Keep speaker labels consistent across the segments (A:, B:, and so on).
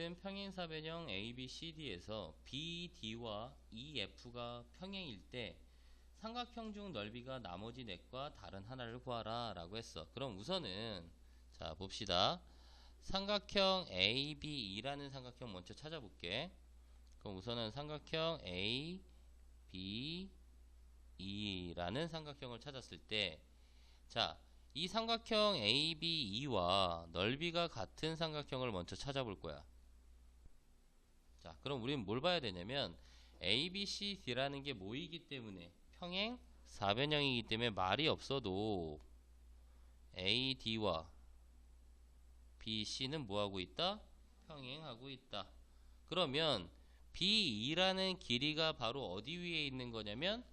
A: 같은 평행사 변형 ABCD에서 BD와 EF가 평행일 때 삼각형 중 넓이가 나머지 넷과 다른 하나를 구하라 라고 했어. 그럼 우선은 자 봅시다. 삼각형 ABE라는 삼각형 먼저 찾아볼게. 그럼 우선은 삼각형 ABE라는 삼각형을 찾았을 때 자, 이 삼각형 ABE와 넓이가 같은 삼각형을 먼저 찾아볼 거야. 자, 그럼 우리는 뭘 봐야 되냐면 ABCD라는 게 뭐이기 때문에 평행 사변형이기 때문에 말이 없어도 AD와 BC는 뭐하고 있다? 평행하고 있다. 그러면 BE라는 길이가 바로 어디 위에 있는 거냐면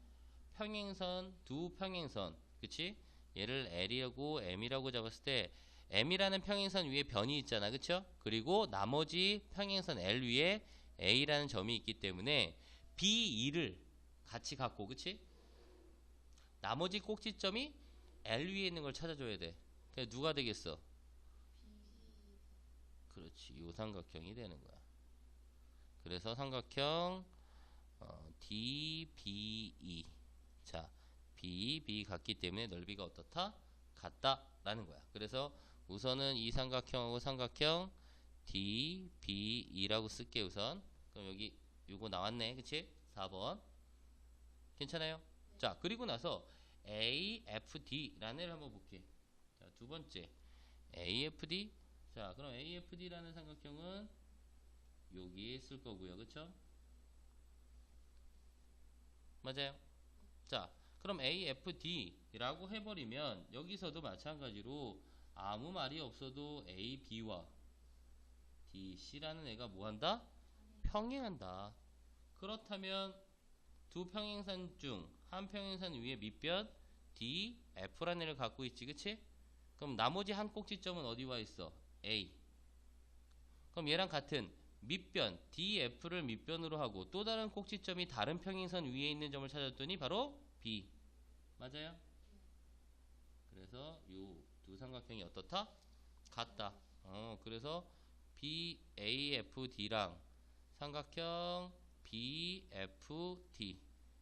A: 평행선, 두 평행선, 그치? 얘를 L이라고 M이라고 잡았을 때 M이라는 평행선 위에 변이 있잖아, 그쵸? 그리고 나머지 평행선 L 위에 A라는 점이 있기 때문에 BE를 같이 갖고, 그치? 나머지 꼭지점이 L 위에 있는 걸 찾아줘야 돼. 그래 누가 되겠어? 그렇지, 요 삼각형이 되는 거야. 그래서 삼각형 어, DBE 자 B, B 같기 때문에 넓이가 어떻다? 같다라는 거야. 그래서 우선은 이 삼각형하고 삼각형 D, B, E라고 쓸게 우선. 그럼 여기 요거 나왔네. 그치? 4번. 괜찮아요? 자, 그리고 나서 A, F, D라는 애를 한번 볼게. 자, 두 번째. A, F, D. 자, 그럼 A, F, D라는 삼각형은 여기에 쓸 거고요. 그쵸? 맞아요? 자, 그럼 AFD라고 해버리면 여기서도 마찬가지로 아무 말이 없어도 AB와 DC라는 애가 뭐한다? 평행한다. 그렇다면 두 평행선 중 한 평행선 위에 밑변 DF라는 애를 갖고 있지 그치? 그럼 나머지 한 꼭지점은 어디 와 있어? A 그럼 얘랑 같은 밑변 DF를 밑변으로 하고 또 다른 꼭지점이 다른 평행선 위에 있는 점을 찾았더니 바로 B 맞아요? 그래서 요 두 삼각형이 어떻다? 같다. 어, 그래서 BAFD랑 삼각형 BFD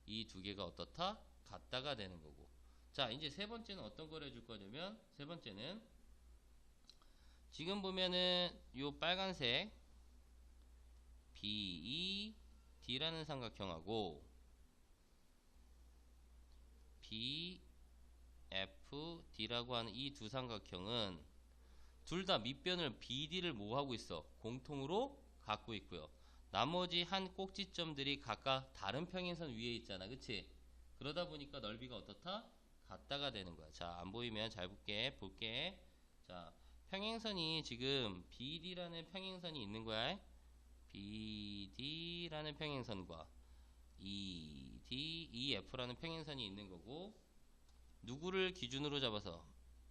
A: 이 두 개가 어떻다? 같다가 되는 거고. 자, 이제 세 번째는 어떤 걸 해줄 거냐면 세 번째는 지금 보면은 요 빨간색 BED라는 삼각형하고 BFD라고 하는 이 두 삼각형은 둘 다 밑변을 BD를 뭐 하고 있어? 공통으로 갖고 있고요. 나머지 한 꼭지점들이 각각 다른 평행선 위에 있잖아. 그치? 그러다 보니까 넓이가 어떻다? 같다가 되는 거야. 자, 안 보이면 잘 볼게. 볼게. 자, 평행선이 지금 BD라는 평행선이 있는 거야. BD라는 평행선과 ED, EF라는 평행선이 있는 거고 누구를 기준으로 잡아서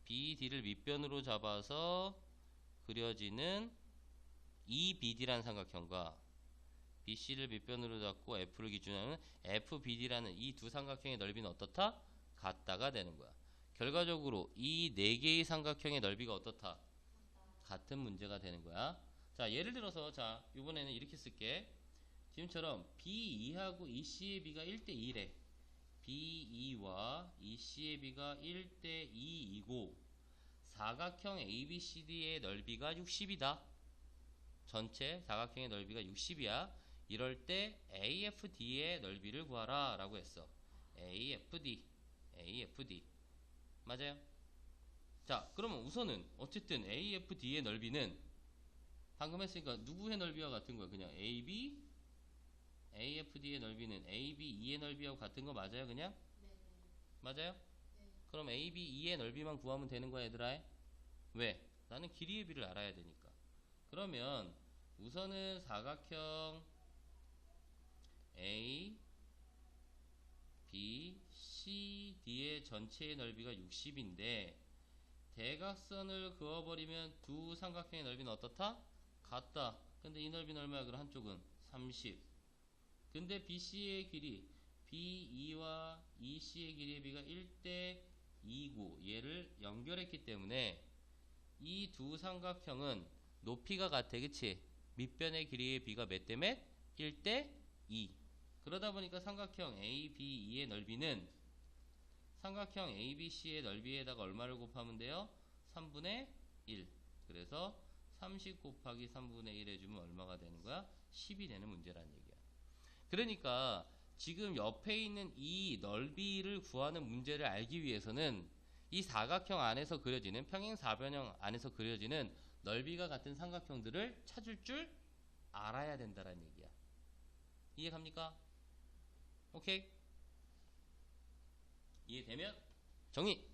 A: BD를 밑변으로 잡아서 그려지는 EBD라는 삼각형과 BC를 밑변으로 잡고 F를 기준으로 하는 FBD라는 이 두 삼각형의 넓이는 어떻다? 같다가 되는 거야. 결과적으로 이 네 개의 삼각형의 넓이가 어떻다? 같은 문제가 되는 거야. 자, 예를 들어서 자, 이번에는 이렇게 쓸게. 지금처럼 B2하고 EC의 B가 1대 2래. B2와 EC의 B가 1대 2이고 사각형 ABCD의 넓이가 60이다. 전체 사각형의 넓이가 60이야. 이럴 때 AFD의 넓이를 구하라 라고 했어. AFD, AFD. 맞아요? 자, 그러면 우선은 어쨌든 AFD의 넓이는 방금 했으니까 누구의 넓이와 같은 거야? 그냥 AB, AFD의 넓이는 ABE의 넓이하고 같은 거 맞아요? 그냥?
B: 네.
A: 맞아요?
B: 네.
A: 그럼 ABE의 넓이만 구하면 되는 거야, 얘들아? 왜? 나는 길이의 비를 알아야 되니까. 그러면 우선은 사각형 A, B, C, D의 전체의 넓이가 60인데 대각선을 그어버리면 두 삼각형의 넓이는 어떻다? 같다. 근데 이 넓이는 얼마야? 그럼 한쪽은 30. 근데 BC의 길이 BE와 EC의 길이의 비가 1대 2고 얘를 연결했기 때문에 이 두 삼각형은 높이가 같아. 그치? 밑변의 길이의 b가 몇 대 몇? 1대 2. 그러다 보니까 삼각형 ABE의 넓이는 삼각형 ABC의 넓이에다가 얼마를 곱하면 돼요? 3분의 1. 그래서 30 곱하기 3분의 1 해주면 얼마가 되는 거야? 10이 되는 문제라는 얘기야. 그러니까 지금 옆에 있는 이 넓이를 구하는 문제를 알기 위해서는 이 사각형 안에서 그려지는 평행 사변형 안에서 그려지는 넓이가 같은 삼각형들을 찾을 줄 알아야 된다는 얘기야. 이해 갑니까? 오케이? 이해되면 정의!